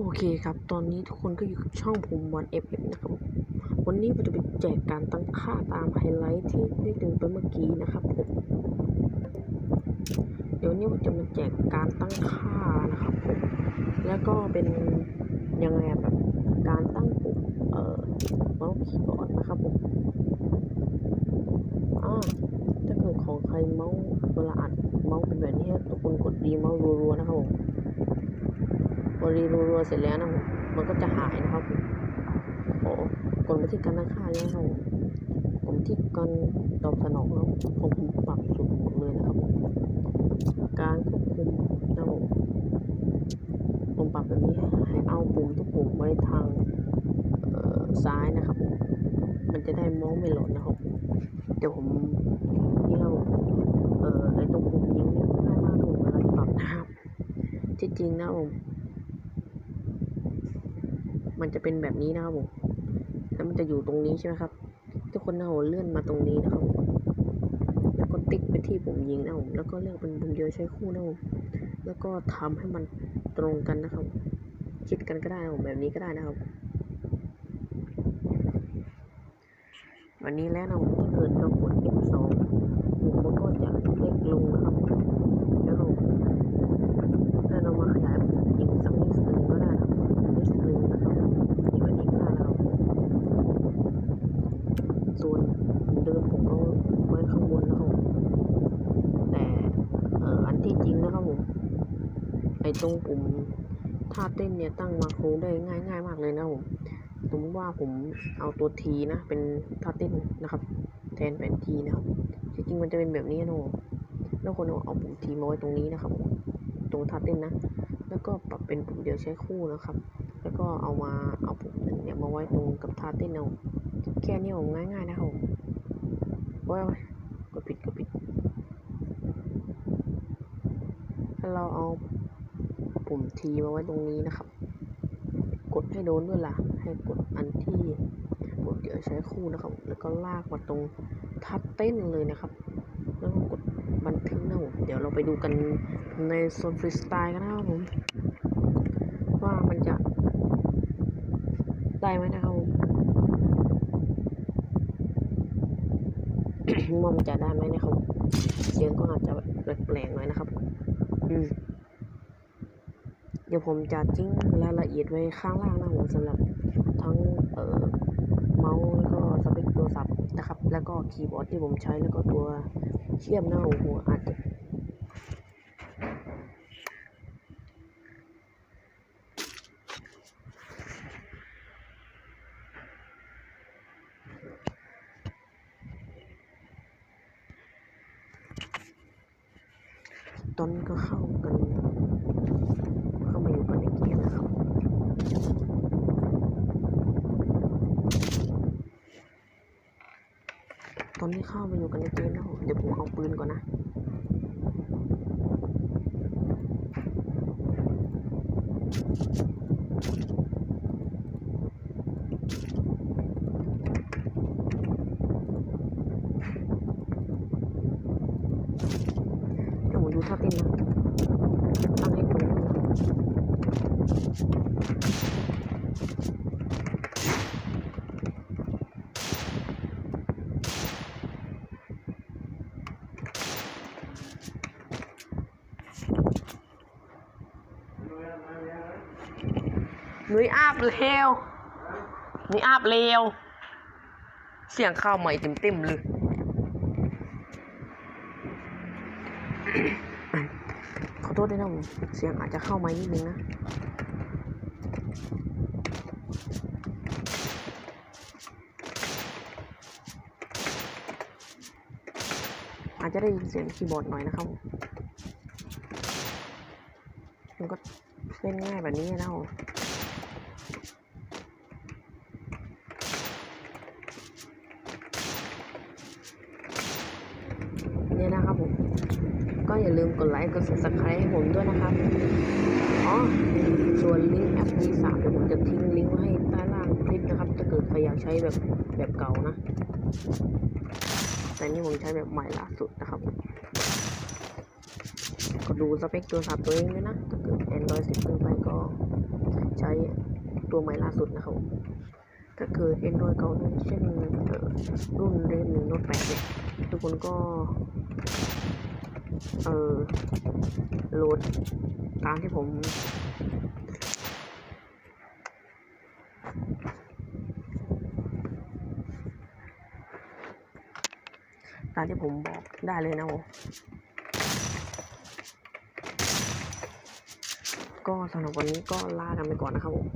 โอเคครับ ตอนนี้ทุกคนก็อยู่กับช่องผมวันเอฟเอฟนะครับ วันนี้ผมจะไปแจกการตั้งค่าตามไฮไลท์ที่ได้ดึงไปเมื่อกี้นะครับผม เดี๋ยวนี้ผมจะมาแจกการตั้งค่านะครับผม แล้วก็เป็นยังไงแบบการตั้งปุ่มเอ่อเมาส์คีย์บอร์ดนะครับผมอ่าถ้าเกิดของใครเมาส์เวลาอัดเมาส์เป็นแบบนี้ทุกคนกดดีเมาส์รัวๆนะครับผม พอรีรัวๆเสร็จแล้วนะผมมันก็จะหายนะครับผมโอ้กดไปที่การตั้งค่าเนี่ยครับผมผมที่การตอบสนองแล้วผมผมปรับสุดหมดเลยนะครับ การควบคุมนะผมผมปรับแบบนี้ให้เอาปุ่มทุกปุ่มไว้ทางซ้ายนะครับ มันจะได้มองไม่หล่นนะครับ เดี๋ยวผมนี่ครับเอ่อไอ้ตรงปุ่มยิงเนี่ยง่ายมากครับผมเวลาปรับนะครับที่จริงนะผม มันจะเป็นแบบนี้นะครับผมแล้วมันจะอยู่ตรงนี้ใช่ไหมครับ ทุกคนนะผมเลื่อนมาตรงนี้นะครับ แล้วก็ติ๊กไปที่ผมยิงนะผมแล้วก็เลือกเป็นบุมเดียวใช้คู่นะผมแล้วก็ทำให้มันตรงกันนะครับ คิดกันก็ได้นะผมแบบนี้ก็ได้นะครับวันนี้แล้วนะผมถ้าเกิดเรากด F2 ปุ่มมันก็จะเล็กลงนะครับ แล้วเราถ้าเรามาขยายปุ่มยิงสักนิดหนึ่งก็ได้นะครับนิดหนึ่งนะครับยิงแบบนี้ก็ได้นะครับ ส่วนเดิมผมก็ไว้ข้างบนนะครับผมแต่เอ่ออันที่จริงนะครับผมไอ้ ตรงปุ่มท่าเต้นเนี่ยตั้งมาโครได้ง่ายง่ายมากเลยนะผมสมมติว่าผมเอาตัวทีนะเป็นท่าเต้นนะครับ แทนแผนทีนะครับจริงมันจะเป็นแบบนี้นะผมแล้วคนเอาปุ่มทีมาไว้ตรงนี้นะครับผมตรงท่าเต้นนะ แล้วก็ปรับเป็นปุ่มเดียวใช้คู่นะครับ แล้วก็เอามาเอาปุ่มหนึ่งเนี่ยมาไว้ตรงกับท่าเต้นเอาแค่นี้ผมง่ายๆนะครับผมว้ายกดผิดกดผิดถ้าเราเอา ปุ่มทีมาไว้ตรงนี้นะครับ กดให้โดนด้วยล่ะ ให้กดอันที่ปุ่มเดียวใช้คู่นะครับ แล้วก็ลากมาตรงทับเต้นเลยนะครับ แล้วก็กดบันทึกนะผมเดี๋ยวเราไปดูกันในโซนฟรีสไตล์กันนะครับผมว่ามันจะได้ไหมนะครับผมว่ามันจะได้ไหมนะครับเสียงก็อาจจะแบบแปลกๆหน่อยนะครับ อืม เดี๋ยวผมจะจิ้งรายละเอียดไว้ข้างล่างนะผมสำหรับทั้งเอ่อเมาส์แล้วก็สเปคโทรศัพท์นะครับ แล้วก็คีย์บอร์ดที่ผมใช้แล้วก็ตัวเชื่อมหน้าหัวอาจจะตอนก็เข้ากัน เข้ามาอยู่กันในเกมนะครับ ตอนที่เข้ามาอยู่กันในเกมแล้วเดี๋ยวผมเอาปืนก่อนนะ เดี๋ยวผมดูท่าเต้นนะ ตั้งให้ตรงนี้ หนุยอาบเร็วหนุยอาบเร็ว เสียงเข้าใหม่เต็มๆเลยขอโทษด้วยนะผมเสียงอาจจะเข้ามานิดนึงนะอาจจะได้ยินเสียงคีย์บอร์ดหน่อยนะครับมมันก็เล่นง่ายแบบนี้นะผม เนี่ยนะครับผม ก็อย่าลืมกดไลค์ กด subscribe ให้ผมด้วยนะครับ อ๋อ ส่วนลิงก์แอป V3 เดี๋ยวผมจะทิ้งลิงก์ไว้ให้ใต้ล่างคลิปนะครับ ถ้าเกิดใครอยากใช้แบบแบบเก่านะ แต่นี่ผมใช้แบบใหม่ล่าสุดนะครับก็ดูสเปคโทรศัพท์ตัวเองด้วยนะ ถ้าเกิด Android 10 ขึ้นไปก็ใช้ ตัวใหม่ล่าสุดนะครับถ้าเกิด Android เก่านั้นเช่นเอ่อรุ่น Ren 1 Note 8เนี่ยทุกคนก็ เออโหลดตามที่ผมตามที่ผมบอกได้เลยนะผมก็สำหรับวันนี้ก็ลากันไปก่อนนะครับผม